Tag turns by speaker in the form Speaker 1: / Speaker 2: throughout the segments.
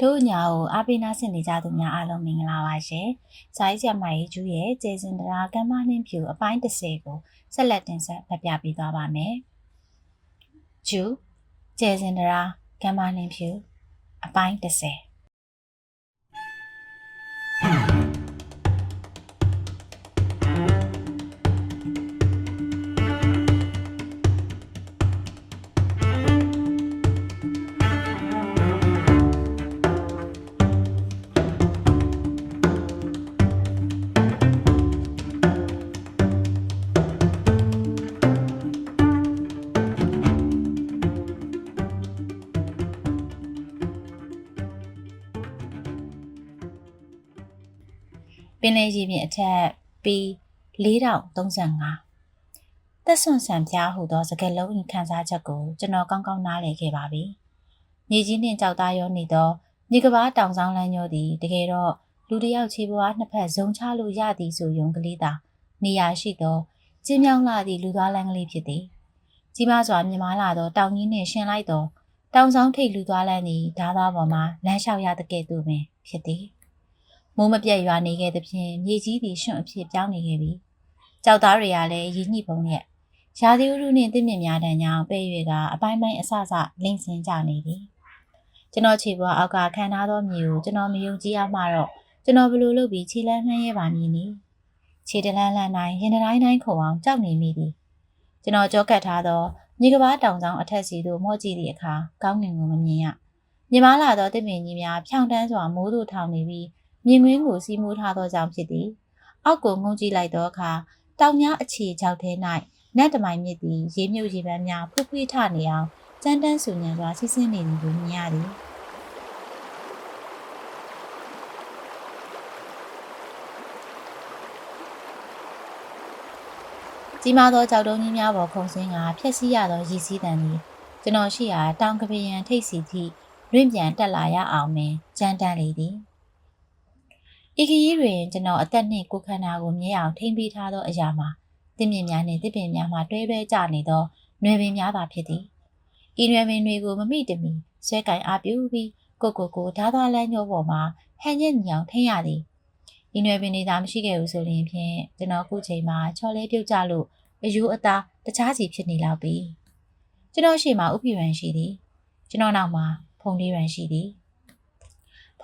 Speaker 1: တို့ညာကိုအားပေးနာဆင်နေကြသူများအားလုံးမင်္ဂလာပါရှင်။ဇိုင်းကျမကြီးကျူးရဲ့ကျေစင်တရာကမ္မနှင်းဖြူအပိုင်း30ကိုဆက်လက်တင်ဆက်ဖတ်ပြပေးသွားပါမယ်။ကျူးကျေစင်တရာကမ္မနှင်းဖြူအပိုင်း30 င်လေရေပြင်အထက်ပြီး4035သက်ဆွန်ဆံပြားဟူသောစကားလုံး၏ခန်းစားချက်ကိုကျွန်တော်ကောင်းကောင်းနားလည်ခဲ့ပါပြီ။မြေကြီးနှင့်ကြောက်သားရောနေသောမြေကဘာတောင်ဆောင်လမ်းညိုသည်တကယ်တော့လူတစ်ယောက်ခြေပွားနှစ်ဖက်ဇုံချလို့ရသည်ဆိုယုံကလေးသာနေရာရှိသောကျင်းမြောင်းလာသည့်လူသားလမ်းကလေးဖြစ်သည်။ကြီးမားစွာမြင်မာလာသောတောင်ကြီးနှင့်ရှင်လိုက်သောတောင်ဆောင်ထိပ်လူသွားလမ်းသည်ဓားသားပေါ်မှလမ်းလျှောက်ရတဲ့ကဲ့သို့ပင်ဖြစ်သည်။ မိုးမပြတ်ရွာနေခဲ့သဖြင့်မြေကြီးသည်ရွှွန့်အဖြစ်ပြောင်းနေခဲ့ပြီ။ကြောက်သားတွေကလည်းရည်ညှိပုံနဲ့ရာသီဥတုနှင့်တင့်မြင့်များတဲ့ညောင်ပဲ့၍ကအပိုင်းပိုင်းအဆဆလင်းစင်ကြနေပြီ။ကျွန်တော်ခြေပွားအောက်ကခံထားသောမြေကိုကျွန်တော်မယုံကြည်ရမှတော့ကျွန်တော်ဘယ်လိုလုပ်ပြီးခြေလန်းလှမ်းရဲပါမည်နည်း။ခြေတလန်းလန်းတိုင်းရင်တိုင်းတိုင်းခုံအောင်ကြောက်နေမိသည်။ကျွန်တော်ကြောကတ်ထားသောမြေကဘာတောင်ဆောင်အထက်စီသို့မော့ကြည့်သည့်အခါကောင်းငင်ကိုမမြင်ရ။မြင်မာလာသောတင့်မြင့်ကြီးများဖြောင်းတန်းစွာမိုးသို့ထောင်နေပြီး မြင်ကွင်းကိုစီးမိုးထားသောကြောင့်ဖြစ်သည်။အောက်ကိုငုံကြည့်လိုက်သောအခါတောင်များအခြေချောက်ထဲ၌နတ်တမိုင်မြစ်သည်ရေမြုပ်ရေပန်းများဖူးဖွေးထနေအောင်စမ်းတန်းဆူညံစွာစီးဆင်းနေသည်ကိုမြင်ရသည်။ကြီးမားသောကြောက်တုံးကြီးများပေါ်ခုန်ဆင်းကဖျက်ဆီးရသောရည်စည်းတံသည်ကျွန်တော်ရှိရာတောင်ကပယံထိတ်စီထိလွင့်ပြန်တက်လာရအောင်ပင်ကြမ်းတမ်းလေသည်။ ဤခရီးတွင်ကျွန်တော်အသက်နှင့်ကိုယ်ခန္ဓာကိုမြဲအောင်ထိမ့်ပေးထားသောအရာမှာတစ်မြင့်များနှင့်တစ်ပင်များမှတွဲတွဲကျနေသောနွယ်ပင်များသာဖြစ်သည်။ဤနွယ်ပင်တွေကိုမမိတမီဆွဲကင်အားပြုပြီးကိုကိုကိုဓာသွားလမ်းညိုးပေါ်မှာဟန်ညက်ညောင်ထိရသည်။ဤနွယ်ပင်တွေသာမရှိခဲ့ဘူးဆိုရင်ဖြင့်ကျွန်တော်ခုချိန်မှာချော်လဲပြုတ်ကြလို့အယူအသားတခြားစီဖြစ်နေလောက်ပြီ။ကျွန်တော်ရှေ့မှာဥပိရန်ရှိသည်။ကျွန်တော်နောက်မှာဖုန်လေးရန်ရှိသည်။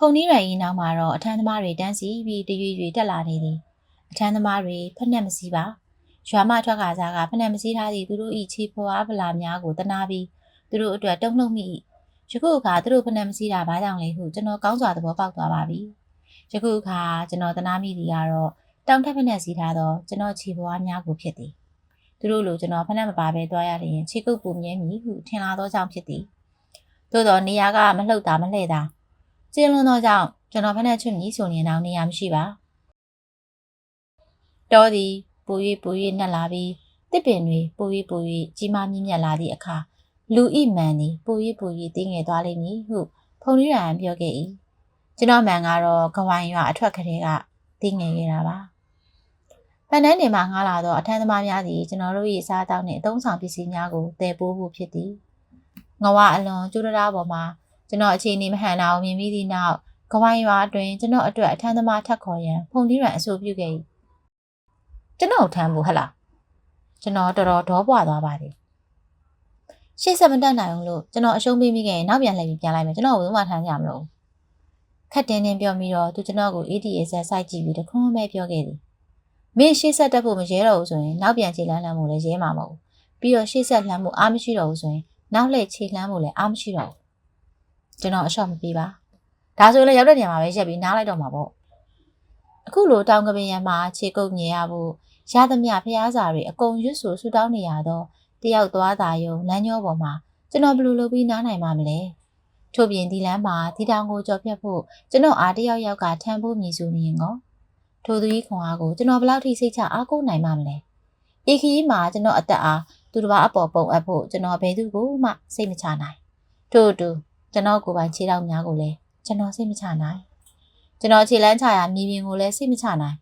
Speaker 1: ဖုန်လေးရန်ဤနောက်မှာတော့အထမ်းသမားတွေတန်းစီပြီးတရွေ့ရွေ့တက်လာနေသည်။အထမ်းသမားတွေဖက်နှက်မစည်းပါ။ရွာမထွက်ကစားကဖက်နှက်မစည်းထားသည့်သူတို့ဤချီဖွားပလာများကိုတနာပြီးသူတို့အတွက်တုံ့လှုပ်မိ။ယခုအခါသူတို့ဖက်နှက်မစည်းတာဘာကြောင့်လဲဟုကျွန်တော်ကောင်းစွာသဘောပေါက်သွားပါပြီ။ယခုအခါကျွန်တော်တနာမိသည်ကတော့တောင်ထက်ဖက်နှက်စည်းထားသောကျွန်တော်ချီဖွားများကိုဖြစ်သည်။သူတို့လိုကျွန်တော်ဖက်နှက်မပါဘဲသွားရရင်ခြေကုပ်ပူမြဲမည်ဟုထင်လာသောကြောင့်ဖြစ်သည်။သို့တော့နေရာကမလှုပ်တာမလှဲ့တာ ကျင်းလွန်သောကြောင့်ကျွန်တော်ဖက်နှက်ချွတ်မည်ဆိုရင်တော့နေရာမရှိပါ။တောသည်ပူ၍ပူ၍နှက်လာပြီးတစ်ပင်တွေပူ၍ပူ၍ကြီးမားမြင့်မြတ်လာသည့်အခါလူဣမန်သည်ပူ၍ပူ၍တင်းငယ်သွားလိမ့်မည်ဟုဖုန်လေးရန်ပြောခဲ့၏ကျွန်တော်မှန်ကတော့ကဝိုင်ရွာအထွက်ကလေးကတင်းငယ်ခဲ့တာပါပန်းတန်းနေမှာငားလာသောအထမ်းသမားများသည်ကျွန်တော်တို့၏စားတောက်နှင့်အသုံးဆောင်ပစ္စည်းများကိုတည်ပိုးဖို့ဖြစ်သည်ငဝအလွန်ကျူရတာပေါ်မှာ ကျွန်တော်အခြေအနေမဟန်တာကိုမြင်ပြီးသည့်နောက်ကဝိုင်ရွာအတွင်းကျွန်တော်အတွက်အထမ်းသမားထပ်ခေါ်ရန်ဖုန်လေးရန်အဆိုပြုခဲ့၏ကျွန်တော်ထမ်းဖို့ဟလားကျွန်တော်တော်တော်ဒေါပွားသွားပါသည်ရှေ့ဆက်မတက်နိုင်ဘူးလို့ကျွန်တော်အရှုံးပေးမိခဲ့ရင်နောက်ပြန်လှည့်ပြီးပြန်လိုက်မယ်ကျွန်တော်ဘယ်သူမှထမ်းကြမလို့ခက်တင်းတင်းပြောပြီးတော့သူကျွန်တော်ကို ADA ဆက်စိုက်ကြည့်ပြီးတခွန်းပဲပြောခဲ့သည်မင်းရှေ့ဆက်တက်ဖို့မရဲတော့ဘူးဆိုရင်နောက်ပြန်ခြေလန်းလှမ်းမှုလည်းရဲမှာမဟုတ်ဘူးပြီးတော့ရှေ့ဆက်လှမ်းမှုအားမရှိတော့ဘူးဆိုရင်နောက်လှည့်ခြေလှမ်းမှုလည်းအားမရှိတော့ဘူး ကျွန်တော်အလျှော့မပေးပါဒါဆိုလည်းရောက်တဲ့နေရာမှာပဲရက်ပြီးနားလိုက်တော့မှာပေါ့အခုလိုတောင်ကပင်ရံမှာခြေကုပ်ညင်ရဖို့ရသမျှဖျားစာတွေအကုန်ရွတ်ဆိုဆူတောင်းနေရတော့တယောက်သွားတာယုံလမ်းညောပေါ်မှာကျွန်တော်ဘယ်လိုလုပ်ပြီးနားနိုင်မှာမလဲထို့ပြင်ဒီလမ်းမှာဒီတောင်ကိုကြော်ဖြတ်ဖို့ကျွန်တော်အားတယောက်ယောက်ကထမ်းဖို့မြည်ဆိုနေရင်ကောထိုသူကြီးခွန်အားကိုကျွန်တော်ဘယ်လောက်ထိစိတ်ချအားကိုးနိုင်မှာမလဲဤခီးမှာကျွန်တော်အသက်အားသူတစ်ပါးအပေါ်ပုံအပ်ဖို့ကျွန်တော်ဘယ်သူကိုမှစိတ်မချနိုင်ထို့အတူ ကျွန်တော်ကိုယ်ပိုင်ခြေထောက်များကိုလည်းကျွန်တော်စိတ်မချနိုင်ကျွန်တော်ခြေလန်းချရာမြေပြင်ကိုလည်းစိတ်မချနိုင်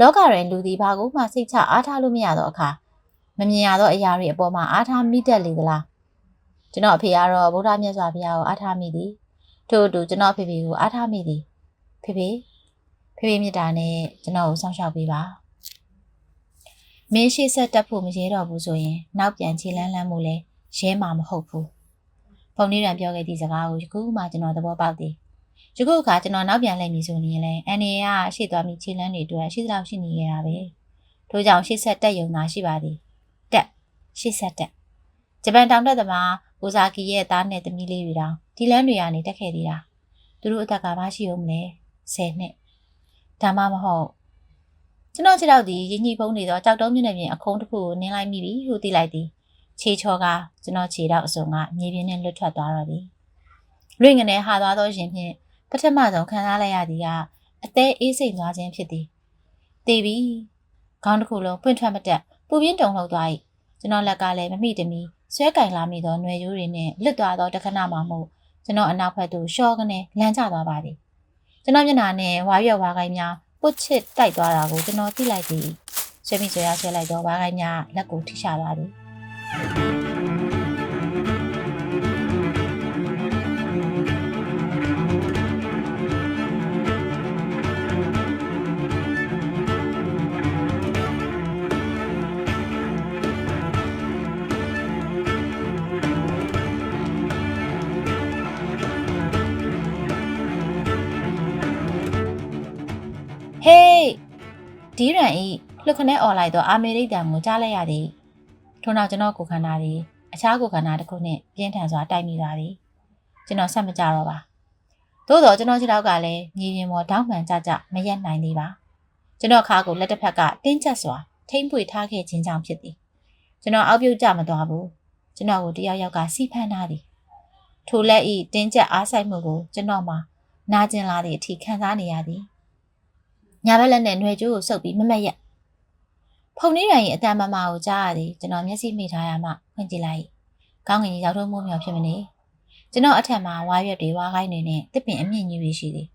Speaker 1: လောကရန်လူသည်ဘာကိုမှစိတ်ချအားထားလို့မရတော့အခါမမြင်ရသောအရာတွေအပေါ်မှာအားထားမိတတ်လေသလားကျွန်တော်အဖေကတော့ဗုဒ္ဓမြတ်စွာဘုရားကိုအားထားမိသည်ထို့အတူကျွန်တော်ဖေဖေကိုအားထားမိသည်ဖေဖေဖေဖေမြတ်တာနဲ့ကျွန်တော်ကိုစောင့်ရှောက်ပေးပါမင်းရှိဆက်တက်ဖို့မရဲတော့ဘူးဆိုရင်နောက်ပြန်ခြေလန်းလန်းမှုလဲရဲမှာမဟုတ်ဘူး ဖုန်လေးရန်ပြောခဲ့သည့်စကားကိုယခုမှကျွန်တော်သဘောပေါက်သည်ယခုအခါကျွန်တော်နောက်ပြန်လှည့်မည်ဆိုရင်လည်းအန်နီယာရှေ့သွားမိခြေလန်းတွေအတွက်ရှိသလောက်ရှိနေကြတာပဲထို့ကြောင့်ရှေ့ဆက်တက်ယုံသာရှိပါသည်တက်ရှေ့ဆက်တက်ဂျပန်တောင်တက်သမားအိုဇာကီရဲ့သားနဲ့သမီးလေးတွေတောင်ဒီလမ်းတွေကနေတက်ခဲ့သေးတာသူတို့အသက်ကဘာရှိအောင်မလဲ10နှစ်ဒါမှမဟုတ်ကျွန်တော်ခြေထောက်ဒီရင်းကြီးဖုံးနေတော့ကြောက်တုံးမြင့်နေပြင်အခုံးတစ်ခုကိုနင်းလိုက်မိပြီဟုသိလိုက်သည် ခြေချောကကျွန်တော်ခြေထောက်အစုံကမြေပြင်နဲ့လွတ်ထွက်သွားတော့သည်လွင့်ငနဲ့ဟာသွားသောရှင်ဖြင့်ပထမဆုံးခံစားလိုက်ရသည်ကအသေးအေးစိမ်သွားခြင်းဖြစ်သည်တေးပြီခေါင်းတစ်ခုလုံးပွင့်ထွက်မတက်ပူပြင်းတုံလှုပ်သွား၏ကျွန်တော်လက်ကလည်းမမိတမီဆွဲကင်လာမိသောຫນွယ်ရိုးတွေနှင့်လွတ်သွားသောတခဏမှမို့ကျွန်တော်အနောက်ဘက်သို့ရှော့ကနေလမ်းကျသွားပါသည်ကျွန်တော်မျက်နှာနဲ့ဝါရွက်ဝါကိုင်းများပုတ်ချစ်တိုက်သွားတာကိုကျွန်တော်သိလိုက်သည်ဆွေမိဆွေရဆွဲလိုက်သောဝါကိုင်းများလက်ကိုထိချသွားသည် ဟေးဒီရန်ဤလှုပ်ခနဲអော်လိုက်တော့အာမေရိတ်တံကိုကြားလိုက်ရသည် ထို့နောက်ကျွန်တော်ကိုခန္ဓာသည်အခြားကိုခန္ဓာတစ်ခုနှင့်ပြင်းထန်စွာတိုက်မိသွားသည်ကျွန်တော်ဆက်မကြတော့ပါသို့တော့ကျွန်တော်ခြေထောက်ကလည်းမြေပြင်ပေါ်တောင်းပန်ကြကြမရက်နိုင်သေးပါကျွန်တော်ခါကိုလက်တစ်ဖက်ကတင်းကျပ်စွာထိမ့်ပွေထားခဲ့ခြင်းကြောင့်ဖြစ်သည်ကျွန်တော်အောက်ပြုတ်ကြမသွားဘူးကျွန်တော်ကိုတယောက်ယောက်ကစီဖမ်းထားသည်ထိုလက်ဤတင်းကျပ်အားဆိုင်မှုကိုကျွန်တော်မှနာကျင်လာသည့်အထိခံစားနေရသည်ညာဘက်လက်နဲ့ຫນွေကျိုးကိုစုပ်ပြီးမမက်ရက် ဖုန်နေရရင်အတန်မမကိုကြားရသည်ကျွန်တော်မျက်စိမိထားရမှဖွင့်ကြည့်လိုက်ကောင်းကင်ကြီးရောက်တော့မိုးမြောင်ဖြစ်မနေကျွန်တော်အထက်မှာဝါရွက်တွေဝါကိုင်းတွေနဲ့တစ်ပင်အမြင့်ကြီးတွေရှိသည်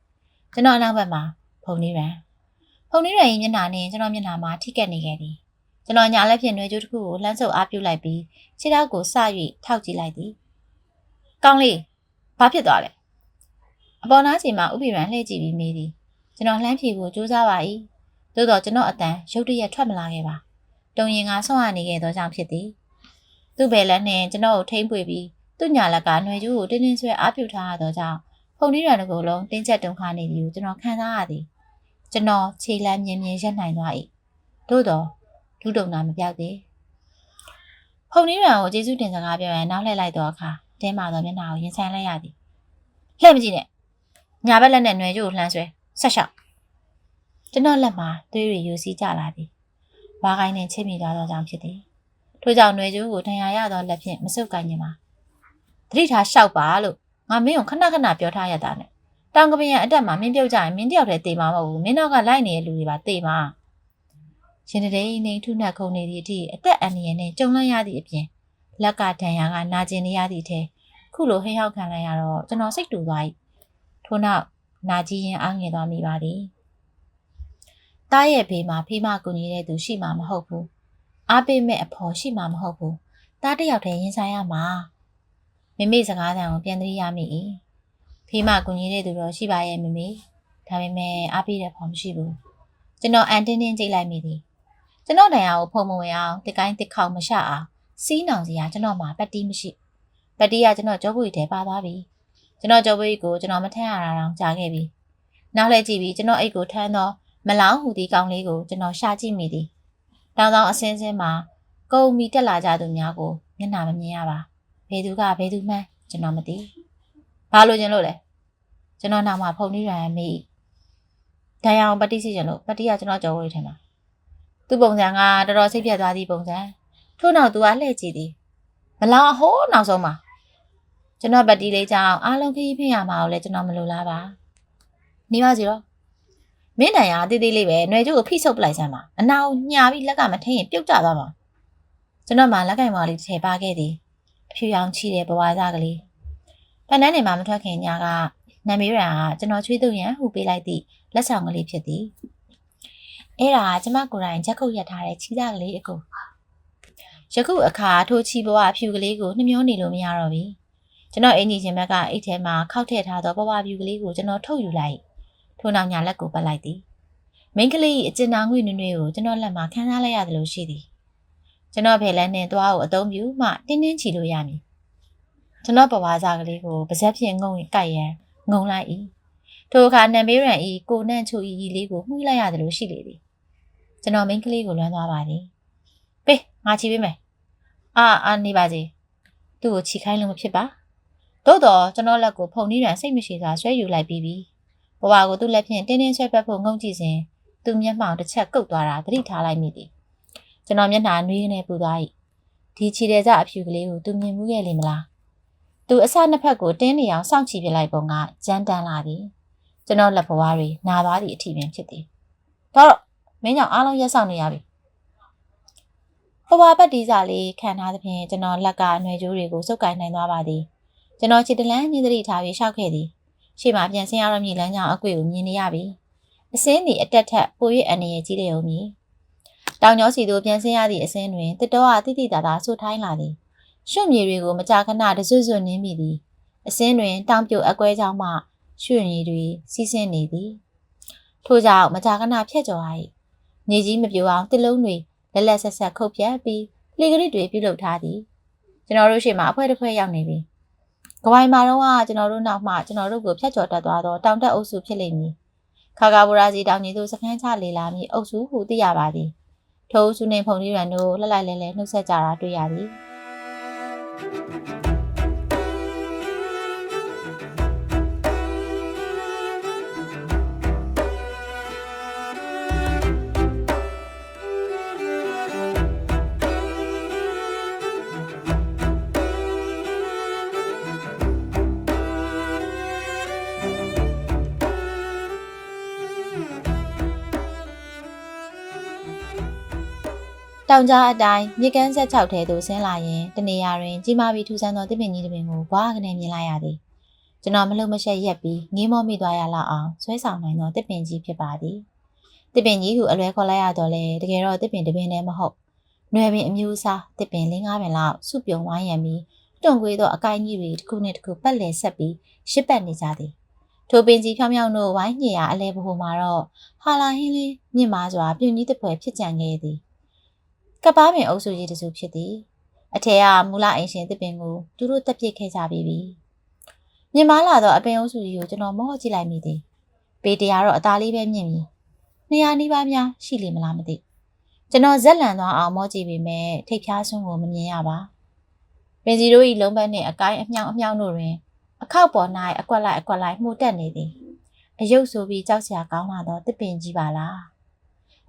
Speaker 1: ကျွန်တော်အနောက်ဘက်မှာဖုန်နေရန်ဖုန်နေရရင်မျက်နှာနဲ့ကျွန်တော်မျက်နှာမှာထိကက်နေခဲ့သည်ကျွန်တော်ညာလက်ဖြင့်ຫນွေကျိုးတစ်ခုကိုလှမ်းဆုပ်အားပြုလိုက်ပြီးခြေထောက်ကိုစ၍ထောက်ကြည့်လိုက်သည်ကောင်းလေးဘာဖြစ်သွားလဲအပေါ်နားချိန်မှာဥပိရန်လှည့်ကြည့်ပြီးမေးသည်ကျွန်တော်လှမ်းဖြေဖို့ကြိုးစားပါ၏ သို့တော့ကျွန်တော်အတန်ရုတ်တရက်ထွက်မလာခဲ့ပါတုံရင်ကဆောင်းရနေခဲ့သောကြောင့်ဖြစ်သည်သူ့ဘယ်လက်နဲ့ကျွန်တော်ကိုထိမ့်ပွေပြီးသူ့ညာလက်ကຫນွေကျိုးကိုတင်းတင်းဆွဲအားပြုထားရသောကြောင့်ဖုန်နီးရံတစ်ခုလုံးတင်းကျပ်တုန်ခါနေသည်ကိုကျွန်တော်ခံစားရသည်ကျွန်တော်ခြေလမ်းမြင်မြင်ရက်နိုင်သွား၏သို့တော့ဒုတုံနာမပြောက်သေးဖုန်နီးရံကိုကျေးဇူးတင်စကားပြောရန်နောက်လှည့်လိုက်သောအခါတင်းမာသောမျက်နှာကိုရင်ဆိုင်လိုက်ရသည်လှည့်မကြည့်နဲ့ညာဘက်လက်နဲ့ຫນွေကျိုးကိုလှမ်းဆွဲ ဆက်လျှောက် ကျွန်တော်လက်မှာသွေးတွေယူစီးကြလာသည်ဝါကိုင်းနဲ့ချစ်မိသွားသောကြောင့်ဖြစ်သည်ထို့ကြောင့်ຫນွေကျိုးကိုထင်ရရသောလက်ဖြင့်မဆုပ်ကိုင်းခြင်းပါတတိထားလျှောက်ပါလို့ငါမင်းကိုခဏခဏပြောထားရတာနဲ့တောင်ကပင်ရအတက်မှာမင်းပြုတ်ကြရင်မင်းတယောက်တည်းတေမှာမဟုတ်ဘူးမင်းနောက်ကလိုက်နေတဲ့လူတွေပါတေမှာရှင်တည်းနေထုနှက်ခုန်နေသည့်အထိအသက်အန္တရာယ်နဲ့ကြုံလိုက်ရသည့်အပြင်လက်ကဒဏ်ရာကနာကျင်နေရသည့်အထဲခုလိုဟိဟောက်ခံလိုက်ရတော့ကျွန်တော်စိတ်တူသွား၏ထို့နောက်နာကြီးရင်အားငယ်သွားမိပါသည်။ တားရဲ့ဘေးမှာဖေးမကူညီတဲ့သူရှိမှာမဟုတ်ဘူး။အားပေးမဲ့အဖော်ရှိမှာမဟုတ်ဘူး။တားတစ်ယောက်တည်းရင်ဆိုင်ရမှာ။မိမိစကားသံကိုပြန်သတိရမိ၏။ဖေးမကူညီတဲ့သူတော့ရှိပါရဲ့မိမိ။ဒါပေမဲ့အားပေးတဲ့ဖော်မရှိဘူး။ကျွန်တော်အန်တင်းတင်းကြိတ်လိုက်မိသည်။ကျွန်တော်တရားကိုဖုံမဝင်အောင်တစ်ကိုင်းတစ်ခေါက်မရှအောင်စီးနောင်စရာကျွန်တော်မှာပတ်တီးမရှိ။ပတ်တီးကကျွန်တော်ကြောပွေထဲပါသွားပြီ။ကျွန်တော်ကြောပွေကိုကျွန်တော်မထမ်းရတာတောင်ကြာခဲ့ပြီ။နောက်လှည့်ကြည့်ပြီးကျွန်တော်အိတ်ကိုထမ်းတော့ မလောင်းဟူသည့်ကောင်လေးကိုကျွန်တော်ရှာကြည့်မိသည်။တောင်တောင်အစင်းစင်းမှာကုံမီတက်လာကြသူများကိုမျက်နှာမမြင်ရပါ။ဘယ်သူကဘယ်သူမှန်းကျွန်တော်မသိ။ဘာလို့ကျင်လို့လဲ။ကျွန်တော်နောက်မှာဖုန်နှီးရန်မေး။ဒဏ်ရာအောင်ပတိစီကျင်လို့ပတိကကျွန်တော်ကြော်ဝေးထင်မှာ။သူ့ပုံစံကတော်တော်စိတ်ပြတ်သွားသည့်ပုံစံ။ထို့နောက်သူကလှည့်ကြည့်သည်။မလောင်းအဟိုးနောက်ဆုံးမှာကျွန်တော်ပတိလေးကြောင့်အားလုံးခရီးဖင်ရမှာကိုလည်းကျွန်တော်မလိုလားပါ။နေပါစီတော့ မင်းတန်ရအသေးသေးလေးပဲຫນွေကျိုးကိုဖိဆုပ်ပလိုက်စမ်းပါအနာကိုညာပြီးလက်ကမထင်းရင်ပြုတ်ကျသွားမှာကျွန်တော်မှလက်ကင်ဝါလေးတစ်ထည့်ပါခဲ့သည်အဖြူရောင်ချီတဲ့ဘဝသားကလေးဖန်နန်းနေမှာမထွက်ခင်ညကနံမေးရန်ကကျွန်တော်ချွေးသူရန်ဟူပေးလိုက်သည့်လက်ဆောင်ကလေးဖြစ်သည်အဲ့ဒါကကျမကိုယ်တိုင်ချက်ခုတ်ရထားတဲ့ချီးသားကလေးအကိုယခုအခါထိုချီဘဝအဖြူကလေးကိုနှမျောနေလို့မရတော့ပြီကျွန်တော်အင်ဂျီရှင်ဘက်ကအိတ်ထဲမှာခောက်ထည့်ထားသောပပပြူကလေးကိုကျွန်တော်ထုတ်ယူလိုက် ထို့နောက်ညာလက်ကိုပတ်လိုက်သည်မိန်းကလေး၏အကျဉ်းနာငွေနွေ့နွေ့ကိုကျွန်တော်လက်မှာခန်းစားလိုက်ရတယ်လို့ရှိသည်ကျွန်တော်ဖေလန်းနဲ့သွားကိုအသုံးပြုမှတင်းတင်းချီလို့ရမည်ကျွန်တော်ပဝါစားကလေးကိုပါဇက်ဖြင့်ငုံရင်ကိုက်ရန်ငုံလိုက်၏ထိုအခါနံပေးရန်ဤကိုနှံ့ချူဤဤလေးကိုမှုလိုက်ရတယ်လို့ရှိလေသည်ကျွန်တော်မိန်းကလေးကိုလွမ်းသွားပါသည်ပေးငါချီပေးမယ်အာအာနေပါစေသူ့ကိုချီခိုင်းလို့မဖြစ်ပါသို့တော့ကျွန်တော်လက်ကိုဖုန်နီးရန်စိတ်မရှိစွာဆွဲယူလိုက်ပြီးပြီ ဘဝကိုသူ့လက်ဖြင့်တင်းတင်းဆွဲပတ်ဖို့ငုံကြည့်စဉ်သူ့မျက်မှောင်တစ်ချက်ကုတ်သွားတာသတိထားလိုက်မိသည်ကျွန်တော်မျက်နှာနှွေးနေပူသွား၏ဒီခြေတဲ့ကြအဖြူကလေးကိုသူမြင်မှုရဲ့လေမလားသူအစနှစ်ဖက်ကိုတင်းနေအောင်စောင့်ကြည့်ပြလိုက်ပုံကကြမ်းတမ်းလာသည်ကျွန်တော်လက်ဘဝတွေနာသွားသည့်အထိပင်ဖြစ်သည်တော့မင်းကြောင့်အားလုံးရက်ဆောင်နေရပြီဘဝပတ်ဒီစာလေးခံထားသဖြင့်ကျွန်တော်လက်ကအຫນွယ်ကြိုးတွေကိုစုပ်ကိုင်နိုင်သွားပါသည်ကျွန်တော်ခြေတလန်းညင်းသတိထားပြီးရှောက်ခဲ့သည် ရှေ့မှာပြန်ဆင်းရတော့မြည်လမ်းကြောင်းအကွေကိုမြင်နေရပြီအစင်းဒီအတက်ထက်ပို၍အနေရကြီးတယ်ုံမည်တောင်ကျောစီတို့ပြန်ဆင်းရသည့်အစင်းတွင်တစ်တော်အတိတိတာတာဆူထိုင်းလာသည်ရွှွမြေတွေကိုမကြာခဏတစွတ်စွတ်နင်းမိသည်အစင်းတွင် တောင်ပြိုအကွဲကြောင်းမှရွှွမြေတွေစီးဆင်းနေသည်ထို့ကြောင့်မကြာခဏဖြတ်ကျော်ရ၏နေကြီးမပြိုအောင်တစ်လုံးတွေလက်လက်ဆက်ဆက်ခုတ်ပြတ်ပြီးလေကရစ်တွေပြုတ်လုထားသည်ကျွန်တော်တို့ရှေ့မှာအဖွဲတစ်ဖွဲရောက်နေပြီ ကဝိုင်မာတော့ကကျွန်တော်တို့နောက်မှကျွန်တော်တို့ကိုဖျက်ကျော်တက်သွားတော့တောင်တက်အုပ်စုဖြစ်လိမ့်မည်ခါကာဘူရာစီတောင်ကြီးတို့စခန်းချလေလာမည်အုပ်စုဟုသိရပါသည်ထိုအုပ်စုနှင့်ဖုန်လေးရန်တို့လှလိုက်လဲလဲနှုတ်ဆက်ကြတာတွေ့ရသည် တောင်ကြားအတိုင်းမြေကမ်းဆက်၆ထဲသို့ဆင်းလာရင်တနေရာတွင်ကြီးမားပြီးထူဆန်းသောတစ်ပင်ကြီးတစ်ပင်ကိုဘွားကနေမြင်လိုက်ရသည်ကျွန်တော်မလို့မရှက်ရက်ပြီးငေးမောမိသွားရလောက်အောင်ဆွဲဆောင်နိုင်သောတစ်ပင်ကြီးဖြစ်ပါသည်တစ်ပင်ကြီးကိုအလွဲခေါ်လိုက်ရတော့လေတကယ်တော့တစ်ပင်တစ်ပင်လည်းမဟုတ်။နွယ်ပင်အမျိုးအစားတစ်ပင်၄၅ပင်လောက်စုပြုံဝိုင်းရံပြီးတွန့်ကွေးသောအကိုင်းကြီးတွေတစ်ခုနှင့်တစ်ခုပတ်လည်ဆက်ပြီးရှစ်ပတ်နေကြသည်။ထိုပင်ကြီးဖြောင်းဖြောင်းတို့ဝိုင်းညင်ရအလဲဘိုမှာတော့ဟာလာဟင်းလေးမြင့်မားစွာပြုံကြီးတစ်ပွဲဖြစ်ကြံခဲ့သည်။ ကပ္ပါပင်အုပ်စုကြီးတစ်စုဖြစ်သည်။အထက်ကမူလအိမ်ရှင်တစ်ပင်ကိုသူတို့တက်ပစ်ခဲ့ကြပြီးပြီ။မြင့်မားလာသောအပင်အုပ်စုကြီးကိုကျွန်တော်မော့ကြည့်လိုက်မိသည်။ပေတရားတော့အသားလေးပဲမြင့်ပြီ။နေရာနီးပါးများရှိလိမ့်မလားမသိ။ကျွန်တော်ဇက်လန်သွားအောင်မော့ကြည့်ပေမဲ့ထိတ်ဖျားဆုံးကိုမမြင်ရပါ။ပင်စီတို့၏လုံးပတ်နှင့်အကိုင်းအမြောင်အမြောင်တို့တွင် အခောက်ပေါ်၌အကွက်လိုက်အကွက်လိုက်မှုတ်တက်နေသည်။အယုတ်ဆိုပြီးကြောက်စရာကောင်းလာသောတစ်ပင်ကြီးပါလား။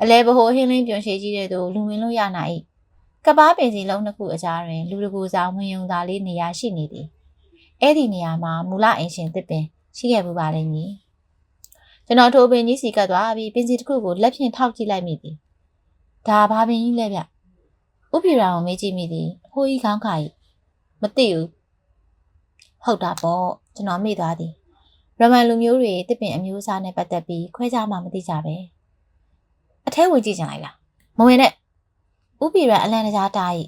Speaker 1: အလဲဘဟိုဟင်းလင်းပြုံရှည်ကြီးတဲ့သူလူဝင်လို့ရနိုင်၏ကပ္ပားပင်စီလုံးတစ်ခုအကြားတွင်လူတကူဆောင်ဝင်ယုံသားလေးနေရာရှိနေသည်အဲ့ဒီနေရာမှာမူလအင်ရှင်တစ်ပင်ရှိခဲ့ပူပါလိမ့်မည်ကျွန်တော်ထိုပင်ကြီးစီကပ်သွားပြီးပင်စီတစ်ခုကိုလက်ဖြင့်ထောက်ကြည့်လိုက်မိသည်ဒါဘာပင်ကြီးလဲဗျဥပိရာကိုမေးကြည့်မိသည်အဖိုးကြီးခေါင်းခါကြီးမသိဘူးဟုတ်တာပေါ့ကျွန်တော်မေ့သွားသည်ရမန်လူမျိုးတွေတစ်ပင်အမျိုးအစားနဲ့ပတ်သက်ပြီးခွဲခြားမှမသိကြပဲ အထဲဝင်ကြည့်ကြလိုက်လားမဝင်နဲ့ဥပီရန်အလန်တကြားတား၏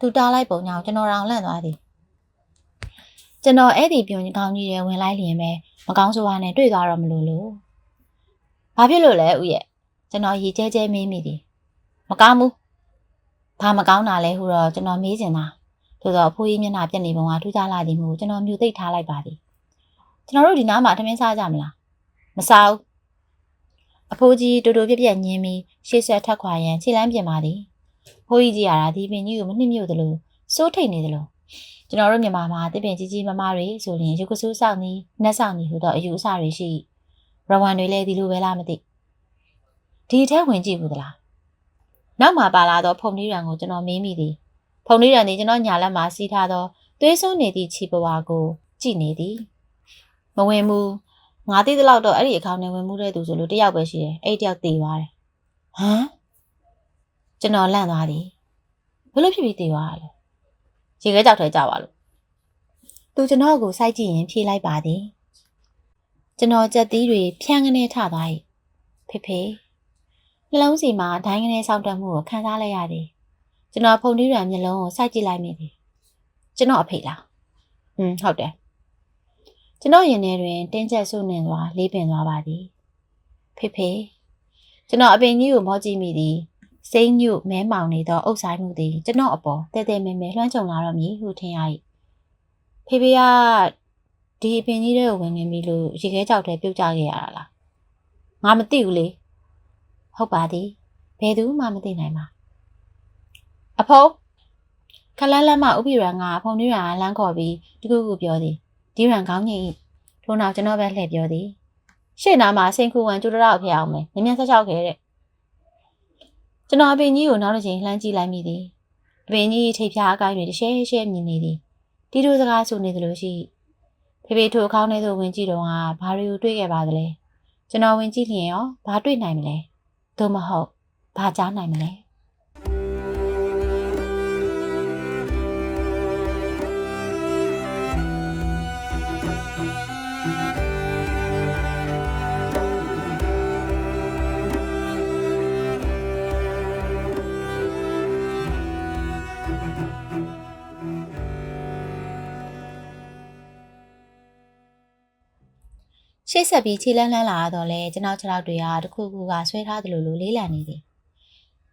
Speaker 1: သူတားလိုက်ပုံကြောင့်ကျွန်တော်တောင်လန့်သွားသည်ကျွန်တော်အဲ့ဒီပြုံကောင်းကြီးတွေဝင်လိုက်လျင်ပဲမကောင်းဆိုးဝါးနဲ့တွေ့သွားတော့မလို့လို့ဘာဖြစ်လို့လဲဥရဲ့ကျွန်တော်ရေကျဲကျဲမေးမိသည်မကောင်းဘူးဘာမကောင်းတာလဲဟူတော့ကျွန်တော်မေးချင်တာသို့တော့အဖိုးကြီးမျက်နှာပြက်နေပုံကထူးခြားလာသည်မို့ကျွန်တော်မြူသိပ်ထားလိုက်ပါသည်ကျွန်တော်တို့ဒီနားမှာထမင်းစားကြမလားမစားဘူး အဖိုးကြီးတူတူပြက်ပြက်ညင်းပြီးရှေ့ဆက်ထက်ခွာရန်ခြေလမ်းပြင်ပါသည်ဖိုးကြီးကြီးရတာဒီပင်ကြီးကိုမနှိမ့်မြုပ်သလိုစိုးထိတ်နေသလိုကျွန်တော်တို့မြန်မာမှာတစ်ပင်ကြီးကြီးမမတွေဆိုရင်ရုပ်ကဆူးဆောင်နီးနှက်ဆောင်နီးဟူသောအယူအဆတွေရှိရဝမ်တွေလည်းဒီလိုပဲလားမသိဒီထဲဝင်ကြည့်ဘူးသလားနောက်မှာပါလာသောဖုန်လေးရန်ကိုကျွန်တော်မေးမိသည်ဖုန်လေးရန်သည်ကျွန်တော်ညာလက်မှာစီးထားသောသွေးစွန်းနေသည့်ခြေပွားကိုကြည့်နေသည်မဝင်ဘူး ငါသိသလောက်တော့အဲ့ဒီအကောင့်နဲ့ဝင်မှုတဲ့သူဆိုလို့တယောက်ပဲရှိတယ်အဲ့ဒီတယောက်တည်သွားတယ်ဟမ်ကျွန်တော်လန့်သွားသည်ဘလို့ဖြစ်ပြီးတည်သွားတာလဲရေခဲကြောက်ထဲကြပါလို့သူကျွန်တော်ကိုစိုက်ကြည့်ရင်ဖြေလိုက်ပါသည်ကျွန်တော်ကြက်သီးတွေဖြန်းကနေထသွား၏ဖေဖေနှလုံးစီမှာဒိုင်းကနေစောင့်တက်မှုကိုခံစားလိုက်ရသည်ကျွန်တော်ဖုန်တီးရံမျက်လုံးကိုစိုက်ကြည့်လိုက်မိသည်ကျွန်တော်အဖေလားอืมဟုတ်တယ် ကျွန်တော်ရင်ထဲတွင်တင်းကျပ်ဆုနှင်စွာလေးပင်သွားပါသည်ဖေဖေကျွန်တော်အပင်ကြီးကိုမောကြည့်မိသည်စိမ့်ညွမဲမောင်နေသောအုပ်ဆိုင်မှုသည်ကျွန်တော်အပေါ်တဲတဲမဲမဲလွှမ်းခြုံလာတော့မည်ဟုထင်ရ၏ဖေဖေကဒီအပင်ကြီးတွေကိုဝင်နေပြီလို့ရေခဲကြောက်တဲ့ပြုတ်ကြခဲ့ရတာလားငါမသိဘူးလေဟုတ်ပါသည်ဘယ်သူမှမသိနိုင်ပါအဖိုးခလန်းလန်းမဥပိရန်ကဖုန်နွေးရန်လမ်းခေါ်ပြီးတကူကူပြောသည် ဒီရန်ကောင်းကြီးထို့နောက်ကျွန်တော်ပဲလှည့်ပြောသည်ရှေ့နာမှာစိန်ခုဝန်ကျူတရောက်ဖြစ်အောင်မယ်မြင်မြန်ဆက်ချောက်ခဲ့တဲ့ကျွန်တော်အပင်ကြီးကိုနောက်တစ်ချိန်လှမ်းကြည့်လိုက်မိသည်အပင်ကြီးထိပ်ဖြားအကိုင်းတွေတစ်ရှဲရှဲမြင်နေသည်တီတို့စကားဆိုနေသလိုရှိဖေဖေထိုအခေါင်းထဲသို့ဝင်ကြည့်တော့ကဘာတွေကိုတွေ့ခဲ့ပါသလဲကျွန်တော်ဝင်ကြည့်လျင်ရောဘာတွေ့နိုင်မလဲသို့မဟုတ်ဘာကြားနိုင်မလဲ ရှေ့ဆက်ပြီးခြေလန်းလန်းလာတော့လဲကျွန်တော်ခြေထောက်တွေကတခုခုကဆွဲထားသလိုလိုလေးလံနေသည်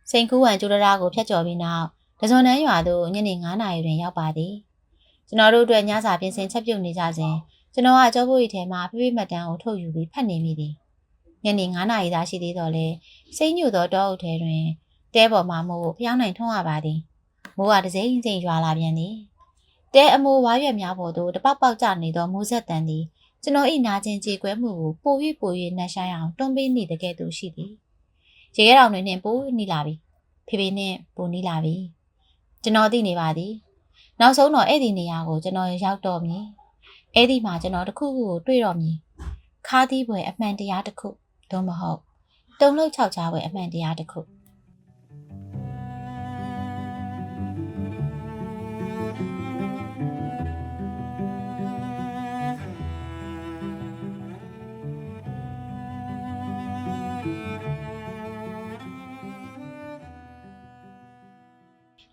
Speaker 1: စိန်ကူးဝံကျူရရာကိုဖျက်ကျော်ပြီးနောက်တဇွန်တန်းရွာသို့ညနေ9နာရီတွင်ရောက်ပါသည်ကျွန်တော်တို့အတွက်ညစာပြင်ဆင်ချက်ပြုတ်နေကြစဉ်ကျွန်တော်ကကြောဖို့ရီထဲမှာဖိဖိမှတ်တမ်းကိုထုတ်ယူပြီးဖတ်နေမိသည်ညနေ9နာရီသာရှိသေးတော့လဲစိတ်ညူသောတောအုပ်ထဲတွင်တဲပေါ်မှာမို့ဖျောင်းနိုင်ထွန်းရပါသည်မိုးကတစ်စိမ့်စိမ့်ရွာလာပြန်သည်တဲအမိုးဝါရွက်များပေါ်သို့တပေါက်ပေါက်ကျနေသောမိုးဆက်တန်သည် ကျွန်တော်၏နာကျင်ကြေကွဲမှုကိုပို၍ပို၍နှက်ဆိုင်အောင်တွန်းပေးနေတဲ့ကဲ့သို့ရှိသည်။ရေခဲတောင်တွေနဲ့ပိုနီးလာပြီ။ဖေဖေနဲ့ပိုနီးလာပြီ။ကျွန်တော်သိနေပါသည်။နောက်ဆုံးတော့အဲ့ဒီနေရာကိုကျွန်တော်ရောက်တော့မည်။အဲ့ဒီမှာကျွန်တော်တစ်ခုခုကိုတွေ့တော့မည်။ခါးသီးပွဲအမှန်တရားတစ်ခုသို့မဟုတ်တုံလို့ခြောက်ချပွဲအမှန်တရားတစ်ခု။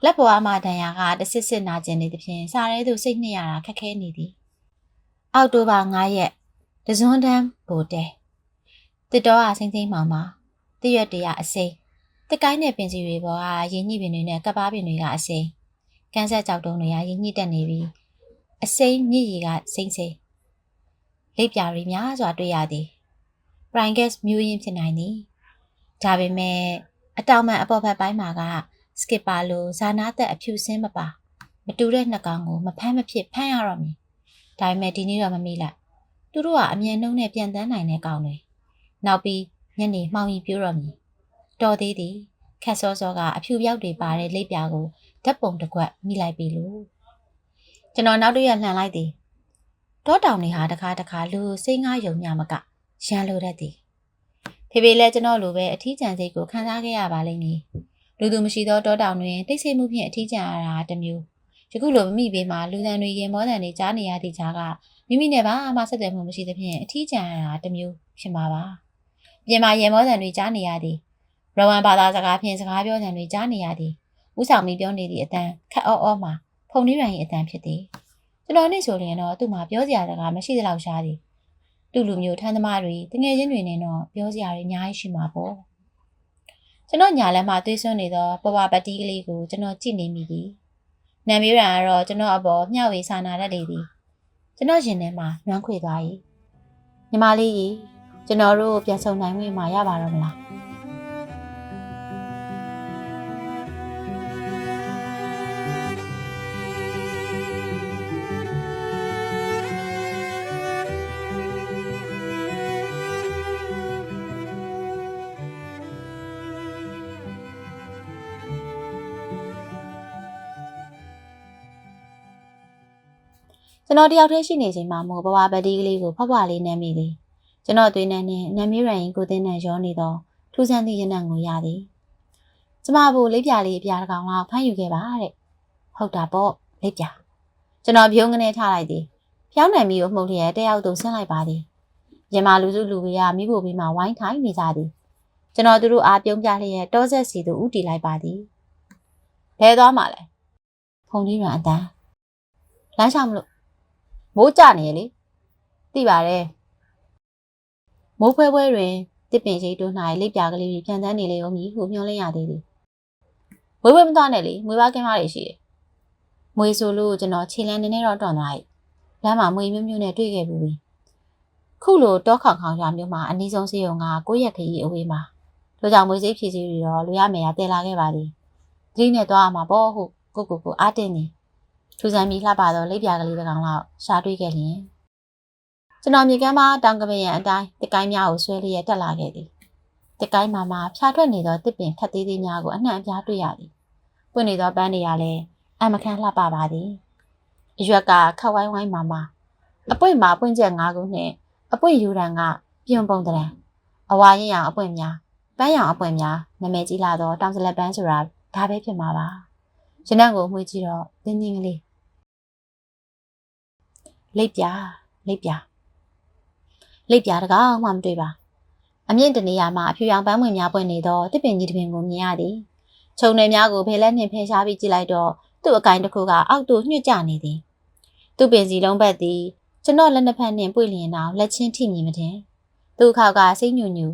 Speaker 1: လက်ပေါ်အမတန်ရာကတဆစ်စစ်နာကျင်နေသဖြင့်စားရဲသူစိတ်နှစ်ရတာခက်ခဲနေသည်အောက်တိုဘာ9ရက်တဇွန်တန်းဘိုတဲတစ်တော်အားစိမ့်စိမ့်မောင်ပါတရွက်တရအစိမ့်တစ်ကိုင်းနဲ့ပင်စီတွေပေါ်ကရင်းညှိပင်တွေနဲ့ကပ်ပါပင်တွေကအစိမ့်ကန်းဆက်ကြောက်တုံးတွေကရင်းညှိတက်နေပြီးအစိမ့်မြည်ရီကစိမ့်စိမ့်လိပ်ပြာတွေများစွာတွေ့ရသည် Pringus မျိုးရင်းဖြစ်နိုင်သည်ဒါပေမဲ့အတောင်မှန်အပေါ်ဘက်ပိုင်းမှာက စကစ်ပါလိုဇာနာသက်အဖြူစင်းမပါမတူတဲ့နှစ်ကောင်ကိုမဖမ်းမဖြစ်ဖမ်းရတော့မည်ဒါပေမဲ့ဒီနေ့တော့မမိလိုက်သူတို့ကအမြန်နှုံးနဲ့ပြန်တန်းနိုင်တဲ့ကောင်တွေနောက်ပြီးညနေမှောင်ရီပြိုးတော့မည်တော်သေးသည်ခက်စောစောကအဖြူပြောက်တွေပါတဲ့လိပ်ပြာကိုဓာတ်ပုံတစ်ကွက်မိလိုက်ပြီလို့ကျွန်တော်နောက်တစ်ရက်လှန်လိုက်သည်တောတောင်တွေဟာတခါတခါလူစိတ်ငားယုံညမကရန်လိုတတ်သည်ဖေဖေလည်းကျွန်တော်လိုပဲအထီးကျန်စိတ်ကိုခံစားခဲ့ရပါလိမ့်မည် လူသူမရှိသောတောတောင်တွင်တိတ်ဆိတ်မှုဖြင့်အထီးကျန်ရတာတစ်မျိုးယခုလိုမမိပေမှာလူသံတွေရင်မောသံတွေကြားနေရသည့်ကြားကမိမိနဲ့ဘာမှဆက်သွယ်မှုမရှိသဖြင့်အထီးကျန်ရတာတစ်မျိုးဖြစ်မှာပါပြင်မာရင်မောသံတွေကြားနေရသည်ရဝမ်ဘာသာစကားဖြင့်စကားပြောသံတွေကြားနေရသည်ဥဆောင်ပြီးပြောနေသည့်အတန်ခက်အော့အော့မှာဖုန်နှီးရန်၏အတန်ဖြစ်သည်ကျွန်တော်နဲ့ဆိုရင်တော့သူ့မှာပြောစရာစကားမရှိသလောက်ရှားသည်သူ့လူမျိုးထမ်းသမားတွေတငယ်ချင်းတွေနဲ့တော့ပြောစရာတွေအများကြီးရှိမှာပေါ့ ကျွန်တော်ညာလမ်းမှာသွေးစွန်းနေသောပပပတိကလေးကိုကျွန်တော်ကြည့်နေမိသည်။နံမျိုးရန်ကတော့ကျွန်တော်အပေါ်မျှဝေစာနာတတ်လေသည်။ကျွန်တော်ရင်ထဲမှာနွမ်းခွေသွား၏။ညီမလေးကြီးကျွန်တော်တို့ပြန်ဆုံနိုင်ဝင်မှာရပါတော့မလား။ ကျွန်တော်တယောက်တည်းရှိနေချိန်မှာမို့ဘဝပတိကလေးကိုဖွားဖွားလေးနမ်းမိသည်ကျွန်တော်သွေးနှံနှင့်နမ်းမျိုးရန်ရင်ကိုသိန်းနှံရောနေသောထူးဆန်းသည့်ရနံ့ကိုရသည်ကျမဘို့လေးပြလေးအပြားတစ်ကောင်လောက်ဖမ်းယူခဲ့ပါတဲ့ဟုတ်တာပေါ့လေးပြကျွန်တော်ပြုံးကနေထားလိုက်သည်ဖျောင်းနိုင်မီကိုမှုတ်လျက်တယောက်သို့ဆင်းလိုက်ပါသည်ရမလူစုလူဝေးကမိဖို့ပြီးမှဝိုင်းထိုင်နေကြသည်ကျွန်တော်သူတို့အားပြုံးပြလျက်တောဆက်စီသို့ဥတီလိုက်ပါသည်ဘဲသွားမှလဲဖုန်ကြီးရန်အတန်းလမ်းချမလို့ မိုးကြနေရလေသိပါတယ်မိုးဖွဲဖွဲတွင်တစ်ပင်ရှိတွန်း၌လိပ်ပြာကလေးတွေပြန်တန်းနေလေဦးမည်ဟုမျှော်လင့်ရသေးသည်ဝေးဝေးမသွားနဲ့လေမွေးပါကင်းမတွေရှိတယ်မွေဆိုလို့ကျွန်တော်ခြေလန်းနေနေတော့တွန်သွား၏လမ်းမှာမွေမျိုးမျိုးနဲ့တွေ့ခဲ့ဘူးပြီခုလိုတောခေါင်ခေါင်ရွာမျိုးမှာအနည်းဆုံးစေယုံကကိုယ့်ရက်ခရီးအဝေးမှာတို့ကြောင့်မွေစိတ်ဖြည့်စည်းပြီးတော့လူရမယ်ရတဲလာခဲ့ပါသည်ဒီနဲ့သွားမှာပေါ့ဟုကိုကိုကိုအားတင်းနေ ထူဆန်းပြီးလှပတော့လိပ်ပြာကလေးတစ်ကောင်လောက်ရှာတွေ့ခဲ့လျင်ကျွန်တော်မြေကမ်းမှာတောင်ကပင်ရန်အတိုင်းတကိုင်းများကိုဆွဲလျက်တက်လာခဲ့သည်တကိုင်းမှာမှဖြာထွက်နေသောတစ်ပင်ခတ်သေးသေးများကိုအနှံ့အပြားတွေ့ရသည်ပွင့်နေသောပန်းတွေကလည်းအမခန့်လှပပါသည်အရွက်ကခက်ဝိုင်းဝိုင်းမာမာအပွင့်မှာပွင့်ချက်၅ခုနှင့်အပွင့်ယူရန်ကပြုံပုံတရံအဝါရင်ရောင်အပွင့်များပန်းရောင်အပွင့်များနာမည်ကြီးလာသောတောင်စလက်ပန်းဆိုတာဒါပဲဖြစ်မှာပါရနံ့ကိုမှွေးကြည့်တော့တင်းတင်းကလေး လိပ်ပြလိပ်ပြလိပ်ပြတကားမှမတွေ့ပါအမြင့်တနေရာမှာအဖြူရောင်ပန်းဝင်များပွင့်နေသောတစ်ပင်ကြီးတစ်ပင်ကိုမြင်ရသည်ခြုံနယ်များကိုဖယ်လက်နှင့်ဖယ်ရှားပြီးကြည့်လိုက်တော့သူ့အကိုင်တစ်ခုကအောက်သို့ညှွတ်ကျနေသည်သူ့ပင်စီလုံးဘက်သည်ကျွန်တော်လက်နှစ်ဖက်နှင့်ပွေလျင်တော့လက်ချင်းထိမြင်မထင်သူ့အခောက်ကစိတ်ညူညူ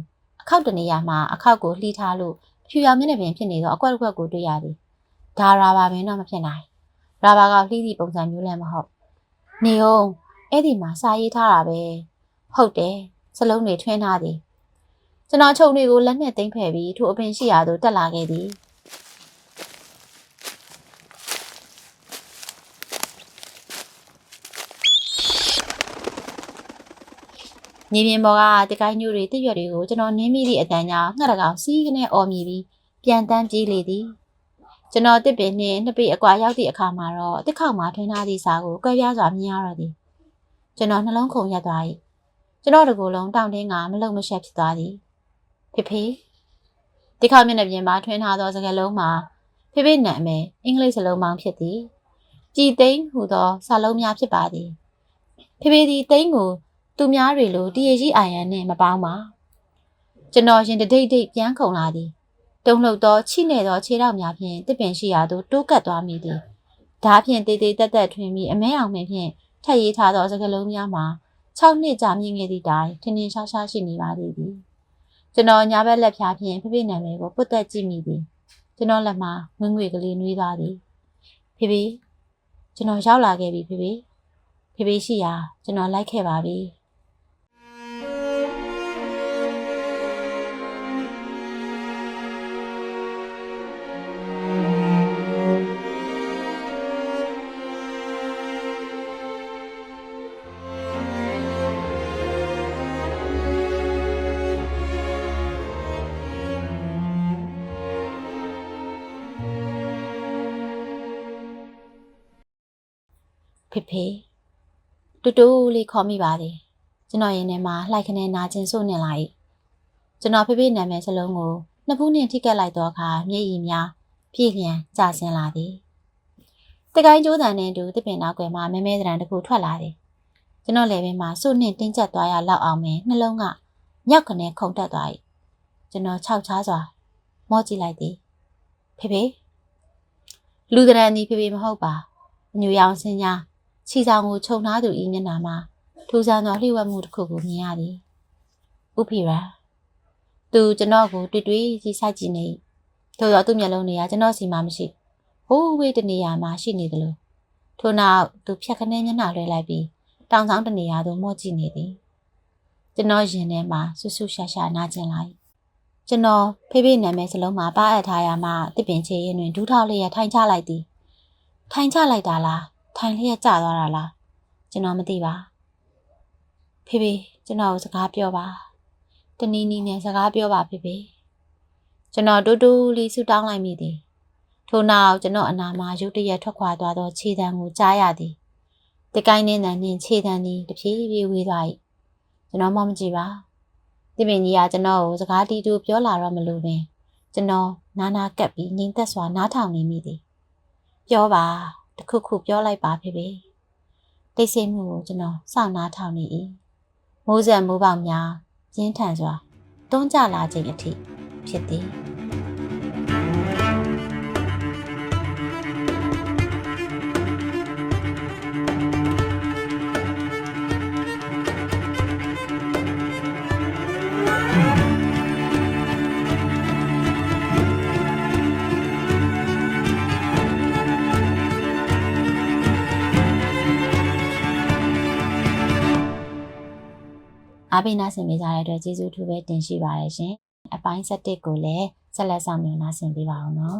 Speaker 1: အခောက်တနေရာမှာအခောက်ကိုလှီးထားလို့အဖြူရောင်မျက်နှာပြင်ဖြစ်နေသောအကွက်အကွက်ကိုတွေ့ရသည်ဒါရာဘာပင်တော့မဖြစ်နိုင်ရာဘာကလှီးသည့်ပုံစံမျိုးလည်းမဟုတ် နေအောင်အဲ့ဒီမှာစာရေးထားတာပဲဟုတ်တယ်စလုံးတွေထွင်းထားသည်ကျွန်တော်ချုပ်တွေကိုလက်နဲ့သိမ့်ဖယ်ပြီးထိုအပင်ရှိရာသို့တက်လာခဲ့သည်မြေပြင်ပေါ်ကတကိုင်းညိုတွေတစ်ရွက်တွေကိုကျွန်တော်နင်းမိသည့်အတန်းကြောင့်ငှက်တကောင်စီးကနေအော်မြည်ပြီးပြန်တန်းပြေးလေသည် ကျွန်တော်တစ်ပင်နှင့်နှစ်ပေအကွာရောက်သည့်အခါမှာတော့တစ်ခေါက်မှထွင်းထားသည့်စာကိုကွဲပြားစွာမြင်ရတော့သည်ကျွန်တော်နှလုံးခုန်ရက်သွား၏ကျွန်တော်တကူလုံးတောင့်တင်းကမလုံမရှက်ဖြစ်သွားသည်ဖေဖေဒီခေါက်မျက်နှာပြင်မှာထွင်းထားသောစကားလုံးမှာဖေဖေနာမည်အင်္ဂလိပ်စလုံးပေါင်းဖြစ်သည်ကြည်သိန်းဟူသောစာလုံးများဖြစ်ပါသည်ဖေဖေဒီသိန်းကိုသူများတွေလိုတရေကြီးအာယန်နဲ့မပေါင်းပါကျွန်တော်ရင်တဒိတ်ဒိတ်ပြန်ခုန်လာသည် တုံလှုပ်သောချိနေသောခြေထောက်များဖြင့်တစ်ပင်ရှိရာသို့တိုးကပ်သွားမိသည်ဓားဖြင့်တေးသေးတက်တက်ထွင်းပြီးအမဲအောင်မင်းဖြင့်ထက်ရေးထားသောစကားလုံးများမှာ6နှစ်ကြာမြင့်ခဲ့သည့်တိုင်ထင်းထင်းရှားရှားရှိနေပါသေးသည်ကျွန်တော်ညာဘက်လက်ဖြားဖြင့်ဖေဖေနာမည်ကိုပုတ်တက်ကြည့်မိသည်ကျွန်တော်လက်မှာငွေငွေကလေးနှွေးသွားသည်ဖေဖေကျွန်တော်ရောက်လာခဲ့ပြီဖေဖေဖေဖေရှိရာကျွန်တော်လိုက်ခဲ့ပါပြီ ဖေဖေတူတူလေးခေါ်မိပါသည်ကျွန်တော်ရင်ထဲမှာလှိုက်ခနဲနာကျင်ဆို့နေလာ၏ကျွန်တော်ဖေဖေနာမည်စလုံးကိုနှစ်ဖူးနှင့်ထိကပ်လိုက်သောအခါမျက်ရည်များပြည့်လျံကျဆင်းလာသည်တကိုင်းကျိုးတန်နှင့်တူတစ်ပင်နောက်ွယ်မှာမဲမဲတရံတစ်ခုထွက်လာသည်ကျွန်တော်လည်းပင်မှာစွနှင့်တင်းကျပ်သွားရလောက်အောင်ပင်နှလုံးကမြောက်ခနဲခုန်တက်သွား၏ကျွန်တော်ခြောက်ချားစွာမော့ကြည့်လိုက်သည်ဖေဖေလူတရံဒီဖေဖေမဟုတ်ပါအညူရောင်စင်ညာ ခြီဆောင်ကိုခြုံထားသူဤမျက်နှာမှာထူဆန်းသောလျှို့ဝှက်မှုတစ်ခုကိုမြင်ရသည်။ဥဖိရာသူကျွန်တော်ကိုတွေ့တွေ့ကြီးစိုက်ကြည့်နေ။ထို့သောသူမျက်လုံးတွေကကျွန်တော်စီမှာမရှိ။ဟိုးဝေးတနေရာမှာရှိနေသလိုထို့နောက်သူဖြတ်ခနဲမျက်နှာလွှဲလိုက်ပြီးတောင်ဆောင်တနေရာသို့မော့ကြည့်နေသည်။ကျွန်တော်ရင်ထဲမှာဆူဆူရှာရှာနာကျင်လာ၏။ကျွန်တော်ဖေးဖေးနာမည်စလုံးမှာပါအပ်ထားရမှတစ်ပင်ချေရင်တွင်ဒူးထောက်လျက်ထိုင်ချလိုက်သည်။ထိုင်ချလိုက်တာလား။ ထိုင်လျက်ကျသွားတာလားကျွန်တော်မသိပါဖေဖေကျွန်တော်ကိုစကားပြောပါတနည်းနည်းနဲ့စကားပြောပါဖေဖေကျွန်တော်တူတူလေးဆူတောင်းလိုက်မိသည်ထို့နောက်ကျွန်တော်အနာမှာရုတ်တရက်ထွက်ခွာသွားသောခြေတံကိုကြားရသည်တကိုင်းနေတဲ့နှင်းခြေတံသည်တဖြည်းဖြည်းဝေးသွား၏ကျွန်တော်မှမကြည့်ပါဒီပင်ကြီးကကျွန်တော်ကိုစကားတီးတူပြောလာတော့မလို့ပင်ကျွန်တော်နာနာကပ်ပြီးငြိမ်သက်စွာနားထောင်နေမိသည်ပြောပါ တခုခုပြောလိုက်ပါဖေဖေတိတ်ဆိတ်မှုကိုကျွန်တော်စောင့်နားထောင်နေ၏မိုးစံမိုးပေါက်များပြင်းထန်စွာတွန်းကြလာခြင်းအထိဖြစ်သည် အားပေးနာဆင်ပေးကြတဲ့အတွက်ကျေးဇူးထူးပဲတင်ရှိပါတယ်ရှင်အပိုင်း7ကိုလည်းဆက်လက်ဆောင်မြော်နာဆင်ပေးပါအောင်နော်